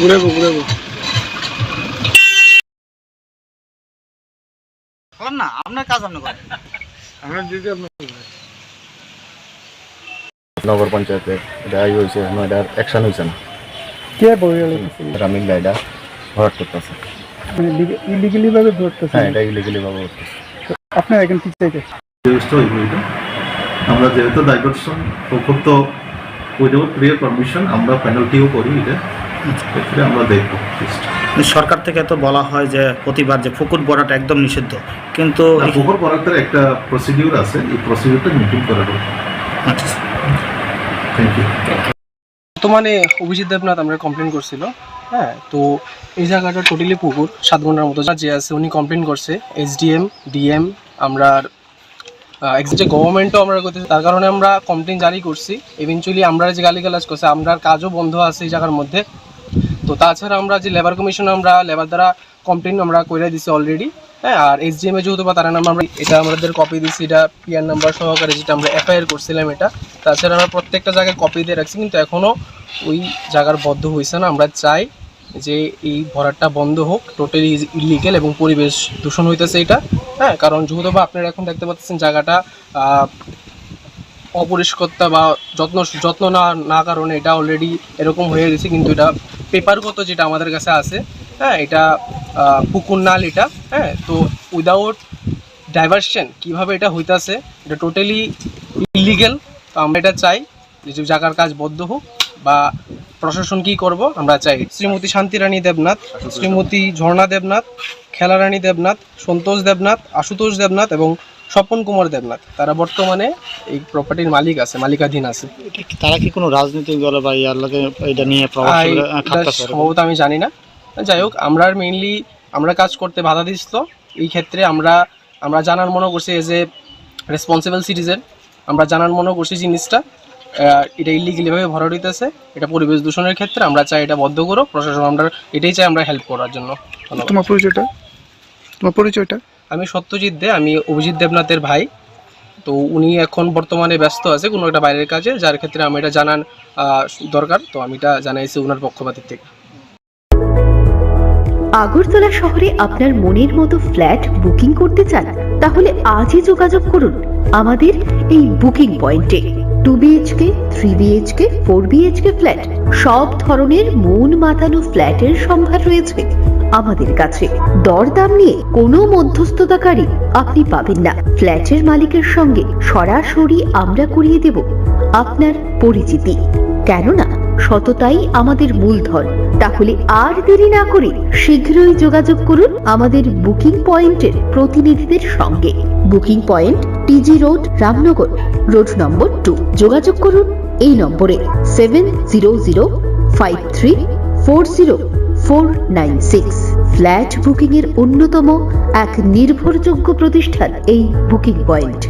ঘুরাবো ঘুরাবো। করেন না আপনার কাজ আপনি করেন আমরা দিদি আপনার নগর পঞ্চায়েতে এটা ই হয়েছে এখন এটা অ্যাকশন হয়েছে না। কে বই এটা এটা ভরাট করতেছে। মানে ইলিগালি ভাবে ধরতেছে হ্যাঁ এটা ইলিগালি ভাবে করতেছে আপনার এখন কি চাইতে রেজিস্টার হইব আমরা যেহেতু ডাইভারশন প্রকৃত উইদাউট প্রিয়ার পারমিশন আমরা পেনাল্টিও করি এটা। ক্ষেত্রে আমরা দেখব সরকার থেকে তো বলা হয় যে প্রতিবার যে পুকুর বড়াটা একদম নিষিদ্ধ। কিন্তু পুকুর একটা প্রসিডিউর আছে এই প্রসিডিউরটা মিটিং করা হবে আচ্ছা থ্যাংক ইউ বর্তমানে অভিজিৎ দেবনাথ আমরা কমপ্লেন করছিল হ্যাঁ তো এই জায়গাটা টোটালি পুকুর সাত ঘণ্টার মতো যা যে আছে উনি কমপ্লেন করছে এসডিএম ডিএম আমরা যে গভর্নমেন্টও আমরা করতেছি তার কারণে আমরা কমপ্লেন জারি করছি। ইভেনচুয়ালি আমরা যে গালিগালাজ করছে আমরা কাজও বন্ধ আছে এই জায়গার মধ্যে তো তাছাড়া আমরা যে লেবার কমিশন আমরা লেবার দ্বারা কমপ্লেন আমরা করে দিছি অলরেডি হ্যাঁ আর এসডিএম এ যেহেতু বা তারা নাম্বার আমরা এটা আমাদের কপি দিছি, এটা পিআর নাম্বার সহকারে যেটা আমরা এফআইআর করছিলাম এটা, তাছাড়া আমরা প্রত্যেকটা জায়গায় কপি দিয়ে রাখছি, কিন্তু এখনও ওই জায়গার বদ্ধ হয়েছে না। আমরা চাই যে এই ভরাটটা বন্ধ হোক টোটালি ইলিগেল এবং পরিবেশ দূষণ হইতেছে এটা হ্যাঁ কারণ যেহেতু বা আপনারা এখন দেখতে পাচ্ছেন জায়গাটা অপরিষ্কারতা বা যত্ন যত্ন না না কারণে এটা অলরেডি এরকম হয়ে গেছে, কিন্তু এটা পেপারগত যেটা আমাদের কাছে আছে হ্যাঁ এটা পুকুর নাল এটা হ্যাঁ তো উইদাউট ডাইভারশন কীভাবে এটা হইতাছে এটা টোটালি ইলিগেল তো আমরা এটা চাই যে জায়গার কাজ বদ্ধ হোক বা প্রশাসন কি করব আমরা চাই। শ্রীমতী শান্তিরানী দেবনাথ শ্রীমতী ঝর্ণা দেবনাথ খেলারানী দেবনাথ সন্তোষ দেবনাথ আশুতোষ দেবনাথ এবং স্বপন কুমার দেবনাথ। তারা বর্তমানে এই প্রপার্টির মালিক আছে মালিকাধীন আছে। তারা কি কোনো রাজনৈতিক দল বা এটা নিয়ে? সম্ভবত আমি জানি না। যাই হোক আমরা মেইনলি আমরা কাজ করতে বাধা দিচ্ছিল এই ক্ষেত্রে আমরা আমরা জানার মনে করছি এজ এ রেসপন্সিবল সিটিজেন আমরা জানার মনে করছি জিনিসটা। এটা ইলিগেলিভাবে ভরা হইতেছে। এটা পরিবেশ দূষণের ক্ষেত্রে আমরা চাই এটা বদ্ধ করো প্রশাসন আমরা এটাই চাই আমরা হেল্প করার জন্য। ধন্যবাদ। তোমার পরিচয়টা? তোমার পরিচয়টা? আমি সত্যজিৎ দে আমি অভিজিৎ দেবনাথের ভাই। তো উনি এখন বর্তমানে ব্যস্ত আছে কোনো একটা বাইরের কাজে যার ক্ষেত্রে আমি এটা জানান আহ, দরকার। তো আমি এটা জানাইছি ওনার পক্ষপাতির থেকে। আগরতলা শহরে আপনার মনের মতো ফ্ল্যাট বুকিং করতে চান তাহলে আজই যোগাযোগ করুন। আমাদের এই বুকিং পয়েন্টে two BHK three BHK four BHK flat সব ধরনের মন মাতানো ফ্ল্যাটের সম্ভার রয়েছে। আমাদের কাছে। দরদাম নিয়ে কোনো মধ্যস্থতাকারী আপনি পাবেন না। ফ্ল্যাটের মালিকের সঙ্গে সরাসরি আমরা করিয়ে দেব আপনার পরিচিতি। কেননা সততাই আমাদের মূলধন। তাহলে আর দেরি না করে শীঘ্রই যোগাযোগ করুন আমাদের বুকিং পয়েন্টের প্রতিনিধিদের সঙ্গে। Booking point TG road, Ramnagar. Road number two. যোগাযোগ করুন এই নম্বরে seven zero zero five three four zero. Four nine six flat booking এর অন্যতম এক নির্ভরযোগ্য প্রতিষ্ঠান এই বুকিং পয়েন্ট।